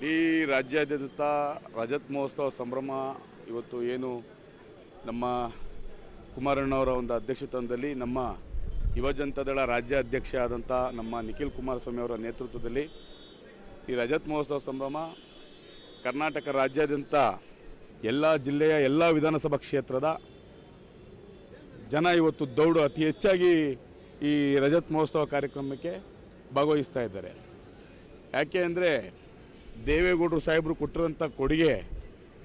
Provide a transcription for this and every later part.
ಇಡೀ ರಾಜ್ಯಾದ್ಯಂತ ರಜತ್ ಮಹೋತ್ಸವ ಸಂಭ್ರಮ ಇವತ್ತು ಏನು ನಮ್ಮ ಕುಮಾರಣ್ಣವರ ಒಂದು ಅಧ್ಯಕ್ಷತನದಲ್ಲಿ ನಮ್ಮ ಯುವಜನತಾದಳ ರಾಜ್ಯ ಅಧ್ಯಕ್ಷ ಆದಂಥ ನಮ್ಮ ನಿಖಿಲ್ ಕುಮಾರಸ್ವಾಮಿ ಅವರ ನೇತೃತ್ವದಲ್ಲಿ ಈ ರಜತ್ ಮಹೋತ್ಸವ ಸಂಭ್ರಮ ಕರ್ನಾಟಕ ರಾಜ್ಯಾದ್ಯಂತ ಎಲ್ಲ ಜಿಲ್ಲೆಯ ಎಲ್ಲ ವಿಧಾನಸಭಾ ಕ್ಷೇತ್ರದ ಜನ ಇವತ್ತು ದೌಡು ಅತಿ ಹೆಚ್ಚಾಗಿ ಈ ರಜತ್ ಮಹೋತ್ಸವ ಕಾರ್ಯಕ್ರಮಕ್ಕೆ ಭಾಗವಹಿಸ್ತಾ ಇದ್ದಾರೆ. ಯಾಕೆ ಅಂದರೆ ದೇವೇಗೌಡರು ಸಾಹೇಬರು ಕೊಟ್ಟಿರೋಂಥ ಕೊಡುಗೆ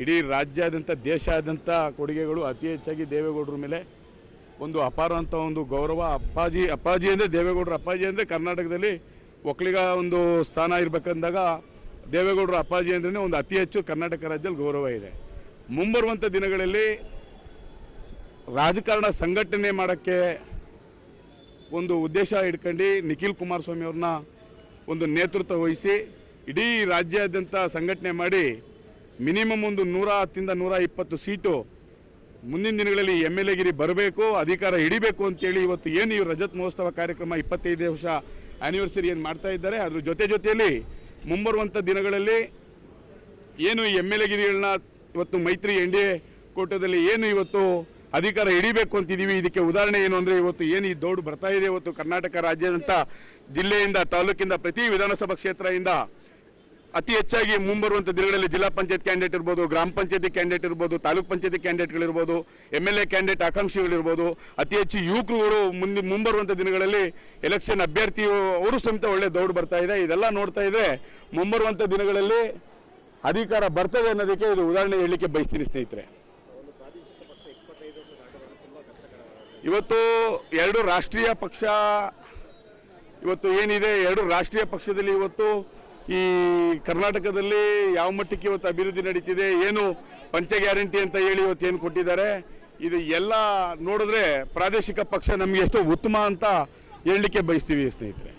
ಇಡೀ ರಾಜ್ಯಾದ್ಯಂತ, ದೇಶಾದ್ಯಂತ ಕೊಡುಗೆಗಳು ಅತಿ ಹೆಚ್ಚಾಗಿ ದೇವೇಗೌಡರ ಮೇಲೆ. ಒಂದು ಅಪಾರ ಅಂತ ಒಂದು ಗೌರವ, ಅಪ್ಪಾಜಿ ಅಪ್ಪಾಜಿ ಅಂದರೆ ದೇವೇಗೌಡರು, ಅಪ್ಪಾಜಿ ಅಂದರೆ ಕರ್ನಾಟಕದಲ್ಲಿ ಒಕ್ಕಲಿಗ ಒಂದು ಸ್ಥಾನ ಇರಬೇಕಂದಾಗ ದೇವೇಗೌಡರು, ಅಪ್ಪಾಜಿ ಅಂದ್ರೇ ಒಂದು ಅತಿ ಹೆಚ್ಚು ಕರ್ನಾಟಕ ರಾಜ್ಯದಲ್ಲಿ ಗೌರವ ಇದೆ. ಮುಂಬರುವಂಥ ದಿನಗಳಲ್ಲಿ ರಾಜಕಾರಣ ಸಂಘಟನೆ ಮಾಡೋಕ್ಕೆ ಒಂದು ಉದ್ದೇಶ ಇಟ್ಕೊಂಡು ನಿಖಿಲ್ ಕುಮಾರಸ್ವಾಮಿ ಅವ್ರನ್ನ ಒಂದು ನೇತೃತ್ವ ವಹಿಸಿ ಇಡೀ ರಾಜ್ಯಾದ್ಯಂತ ಸಂಘಟನೆ ಮಾಡಿ ಮಿನಿಮಮ್ ಒಂದು ನೂರ ಹತ್ತಿಂದ ನೂರ ಇಪ್ಪತ್ತು ಸೀಟು ಮುಂದಿನ ದಿನಗಳಲ್ಲಿ ಎಂ ಎಲ್ ಎಗಿರಿ ಬರಬೇಕು, ಅಧಿಕಾರ ಹಿಡಿಬೇಕು ಅಂತೇಳಿ ಇವತ್ತು ಏನು ಈ ರಜತ್ ಮಹೋತ್ಸವ ಕಾರ್ಯಕ್ರಮ ಇಪ್ಪತ್ತೈದು ವರ್ಷ ಆ್ಯನಿವರ್ಸರಿ ಏನು ಮಾಡ್ತಾ ಇದ್ದಾರೆ, ಅದ್ರ ಜೊತೆ ಜೊತೆಯಲ್ಲಿ ಮುಂಬರುವಂಥ ದಿನಗಳಲ್ಲಿ ಏನು ಈ ಎಂ ಎಲ್ ಎಗಿರಿಗಳನ್ನ ಇವತ್ತು ಮೈತ್ರಿ ಎನ್ ಡಿ ಎ ಕೋಟದಲ್ಲಿ ಏನು ಇವತ್ತು ಅಧಿಕಾರ ಹಿಡಿಬೇಕು ಅಂತಿದ್ದೀವಿ ಇದಕ್ಕೆ ಉದಾಹರಣೆ ಏನು ಅಂದರೆ ಇವತ್ತು ಏನು ಈ ದೌಡು ಬರ್ತಾ ಇದೆ ಇವತ್ತು ಕರ್ನಾಟಕ ರಾಜ್ಯದಂಥ ಜಿಲ್ಲೆಯಿಂದ ತಾಲೂಕಿಂದ ಪ್ರತಿ ವಿಧಾನಸಭಾ ಕ್ಷೇತ್ರದಿಂದ ಅತಿ ಹೆಚ್ಚಾಗಿ ಮುಂಬರುವಂಥ ದಿನಗಳಲ್ಲಿ ಜಿಲ್ಲಾ ಪಂಚಾಯತ್ ಕ್ಯಾಂಡಿಡೇಟ್ ಇರ್ಬೋದು, ಗ್ರಾಮ ಪಂಚಾಯತಿ ಕ್ಯಾಂಡಿಡೇಟ್ ಇರ್ಬೋದು, ತಾಲೂಕು ಪಂಚಾಯತಿ ಕ್ಯಾಂಡಿಡೇಟ್ಗಳಿರ್ಬೋದು ಎಂ ಎಲ್ ಎ ಕ್ಯಾಂಡಿಡೇಟ್ ಆಕಾಂಕ್ಷಿಗಳಿರ್ಬೋದು ಅತಿ ಹೆಚ್ಚು ಯುವಕರುಗಳು ಮುಂದೆ ಮುಂಬರುವಂಥ ದಿನಗಳಲ್ಲಿ ಎಲೆಕ್ಷನ್ ಅಭ್ಯರ್ಥಿಯು ಅವರು ಸಮೇತ ಒಳ್ಳೆ ದೌಡ್ ಬರ್ತಾ ಇದೆ. ಇದೆಲ್ಲ ನೋಡ್ತಾ ಇದ್ರೆ ಮುಂಬರುವಂಥ ದಿನಗಳಲ್ಲಿ ಅಧಿಕಾರ ಬರ್ತದೆ ಅನ್ನೋದಕ್ಕೆ ಇದು ಉದಾಹರಣೆ ಹೇಳಲಿಕ್ಕೆ ಬಯಸ್ತೀನಿ ಸ್ನೇಹಿತರೆ. ಇವತ್ತು ಎರಡು ರಾಷ್ಟ್ರೀಯ ಪಕ್ಷ, ಇವತ್ತು ಏನಿದೆ? ಎರಡು ರಾಷ್ಟ್ರೀಯ ಪಕ್ಷದಲ್ಲಿ ಇವತ್ತು ಈ ಕರ್ನಾಟಕದಲ್ಲಿ ಯಾವ ಮಟ್ಟಕ್ಕೆ ಇವತ್ತು ಅಭಿವೃದ್ಧಿ ನಡೀತಿದೆ, ಏನು ಪಂಚ ಗ್ಯಾರಂಟಿ ಅಂತ ಹೇಳಿ ಇವತ್ತು ಏನು ಕೊಟ್ಟಿದ್ದಾರೆ, ಇದು ಎಲ್ಲ ನೋಡಿದ್ರೆ ಪ್ರಾದೇಶಿಕ ಪಕ್ಷ ನಮಗೆ ಎಷ್ಟು ಉತ್ತಮ ಅಂತ ಹೇಳಲಿಕ್ಕೆ ಬಯಸ್ತೀವಿ ಸ್ನೇಹಿತರೆ.